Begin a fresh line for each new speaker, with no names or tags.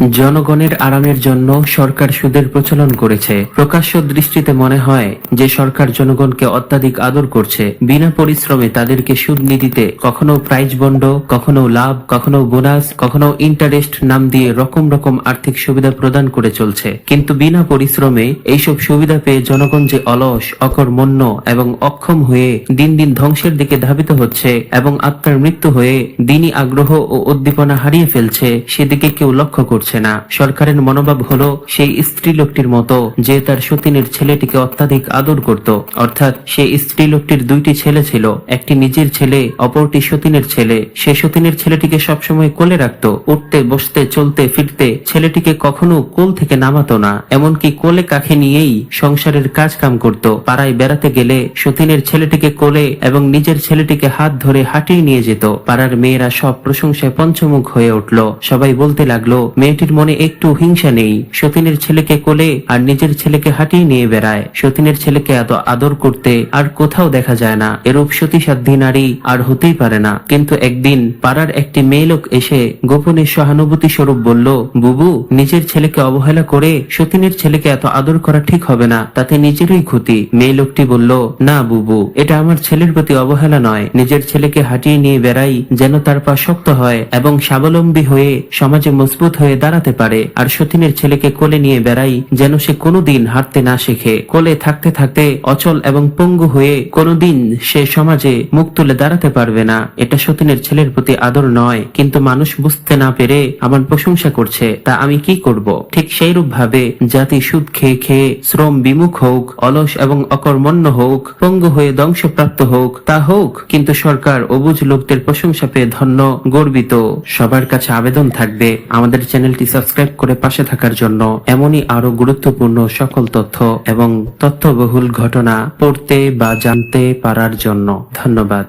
জনগণের আরামের জন্য সরকার সুদের প্রচলন করেছে। প্রকাশ্য দৃষ্টিতে মনে হয় যে সরকার জনগণকে অত্যাধিক আদর করছে। বিনা পরিশ্রমে তাদেরকে সুদ নীতিতে কখনো প্রাইজ বন্ড কখনো লাভ, কখনো বোনাস কখনো ইন্টারেস্ট নাম দিয়ে রকম রকম আর্থিক সুবিধা প্রদান করে চলছে। কিন্তু বিনা পরিশ্রমে এইসব সুবিধা পেয়ে জনগণ যে অলস, অকর্মণ্য এবং অক্ষম হয়ে দিন দিন ধ্বংসের দিকে ধাবিত হচ্ছে এবং আত্মার মৃত্যু হয়ে দিনই আগ্রহ ও উদ্দীপনা হারিয়ে ফেলছে, সেদিকে কেউ লক্ষ্য করছে না। সরকারের মনোভাব হলো সেই স্ত্রী লোকটির মতো, যে তার সতীনের ছেলেটিকে অত্যাধিক আদর করত। অর্থাৎ সেই স্ত্রী লোকটির দুইটি ছেলে ছিল, একটি নিজের ছেলে, অপরটি সতীনের ছেলে। সে সতীনের ছেলেটিকে সবসময় কোলে রাখত, উঠতে, বসতে, চলতে, ফিরতে। ছেলেটিকে কখনো কোল থেকে নামাতো না, এমনকি কোলে কাখে নিয়েই সংসারের কাজ কাম করত। পাড়ায় বেড়াতে গেলে সতীনের ছেলেটিকে কোলে এবং নিজের ছেলেটিকে হাত ধরে হাঁটিয়ে নিয়ে যেত। পাড়ার মেয়েরা সব প্রশংসায় পঞ্চমুখ হয়ে উঠল। সবাই বলতে লাগল মেয়েটির মনে একটু হিংসা নেই। সতীনের ছেলেকে কোলে আর নিজের ছেলেকে হাঁটিয়ে নিয়ে বেড়ায়। সতীনের ছেলেকে এত আদর করতে আর কোথাও দেখা যায় না। এরূপ সতীসাধ্যী নারী আর হতেই পারে না। কিন্তু একদিন পাড়ার একটি মেয়ে লোক এসে গোপনে সহানুভূতি স্বরূপ বলল, বুবু, নিজের ছেলেকে অবহেলা করে সতীনের ছেলেকে এত আদর করা ঠিক হবে না। তাতে নিজেরই ক্ষতি। মেয়ে লোকটি বলল, না বুবু, এটা আমার ছেলের প্রতি অবহেলা নয়। নিজের ছেলেকে হাঁটিয়ে নিয়ে বেড়াই যেন তার পা শক্ত হয় এবং স্বাবলম্বী হয়ে সমাজে মজবুত হয়ে দাঁড়াতে পারে, আর সতীনের ছেলেকে কোলে নিয়ে বেড়াই যেন সে কোনোদিন হাঁটতে না শেখে। কোলে থাকতে থাকতে অচল এবং পঙ্গু হয়ে কোনোদিন সে সমাজে মুখ তুলে দাঁড়াতে পারবে না। এটা সতীনের ছেলের প্রতি আদর নয়, কিন্তু মানুষ বুঝতে না পেরে আমার প্রশংসা করছে, তা আমি কি করব? ঠিক সেইরূপ ভাবে জাতি সুদ খেয়ে খেয়ে শ্রম বিমুখ হোক, অলস এবং অকর্মণ্য হোক, পঙ্গু হয়ে ধ্বংসপ্রাপ্ত হোক, তা হোক, কিন্তু সরকার অবুজ লোকদের প্রশংসা পেয়ে ধন্য, গর্বিত। সবার কাছে আবেদন থাকবে। আমাদের চ্যানেলটি সাবস্ক্রাইব করে পাশে থাকার জন্য এমনই আরও গুরুত্বপূর্ণ সকল তথ্য এবং তথ্যবহুল ঘটনা পড়তে বা জানতে পারার জন্য ধন্যবাদ।